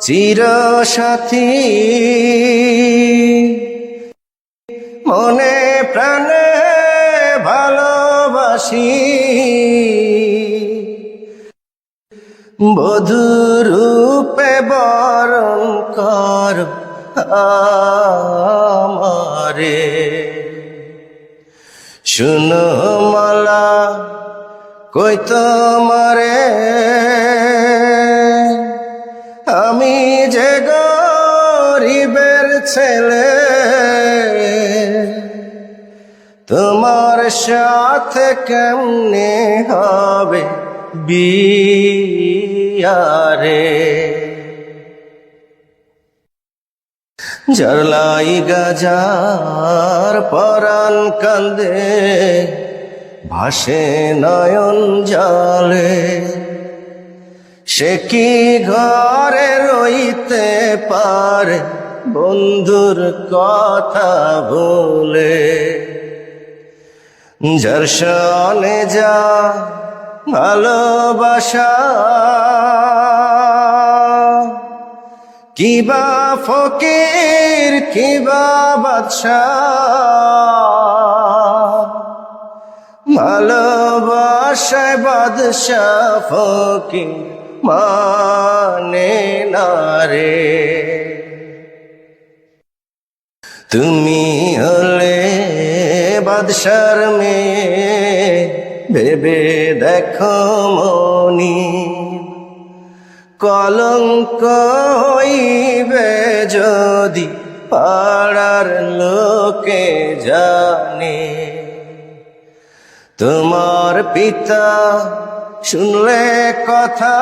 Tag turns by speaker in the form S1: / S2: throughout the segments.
S1: চির সাথী। মনে প্রাণে ভালোবাসি। বধুরূপে বরণ কর আমারে। শুনো মালা কই তোমারে? ছেলে। তোমার সাথে কেমনে হবে বিয়ারে? জরলাই গাজার পরাণ কান্দে, ভাসে নয়ন জলে। সে কি ঘরে রইতে পারে? বন্ধুর কথা বলে যার যা ভালোবাসা। কিবা ফকির, কিবা বাদশাহ ভালোবাসায় বাদশাহ ফকির মানে না তুমি হলে বাদশার মেয়ে, ভেবে দেখো মনি। কলঙ্ক হইবে যদি পাড়ার লোকে জানে। তোমার পিতা শুনলে কথা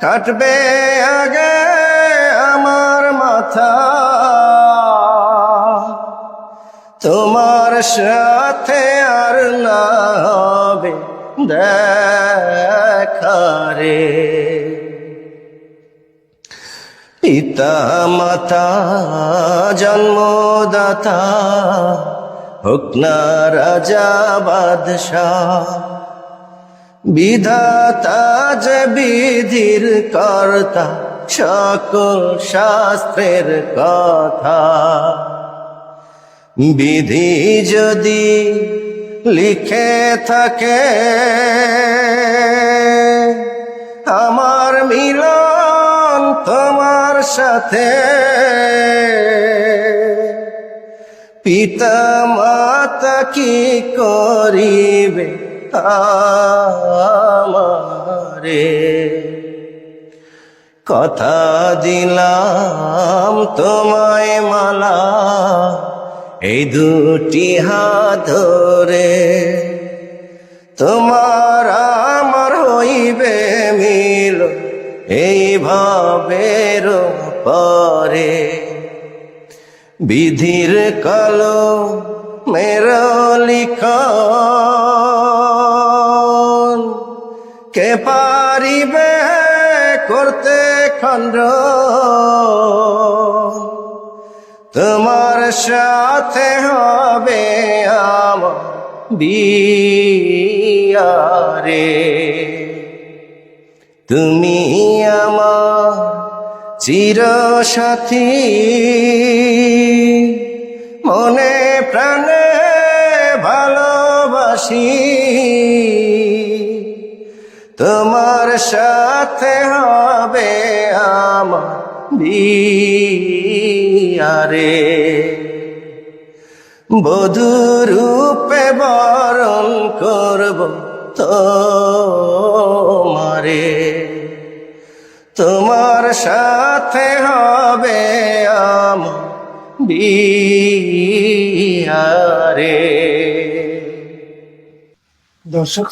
S1: কাটবে আগে সাথে আর না হবে দেখারে পিতা, মাতা, জন্মদাতা, হোক না রাজা, বাদশাহ, বিধাতা যে বিধির কর্তা, সকল শাস্ত্রের কথা। বিধি যদি লিখে থাকে, আমার মিলন তোমার সাথে। পিতা মাতা কি করিবে আমারে? কথা দিলাম তোমায় মালা এই দুটি হাত ধরে তোমার আমার হইবে মিল, এই ভাবের পরে। বিধির কালো মের কে পারিবে করতে খণ্ড? তোমার সাথে হবে আমার বিয়ারে। তুমি আমার চির সাথী মনে প্রাণে ভালোবাসি। তোমার সাথে হবে আমার বিয়ারে বধুরূপে বরণ করব তোমারে। তোমার সাথে হবে আমার বিয়ারে
S2: দর্শক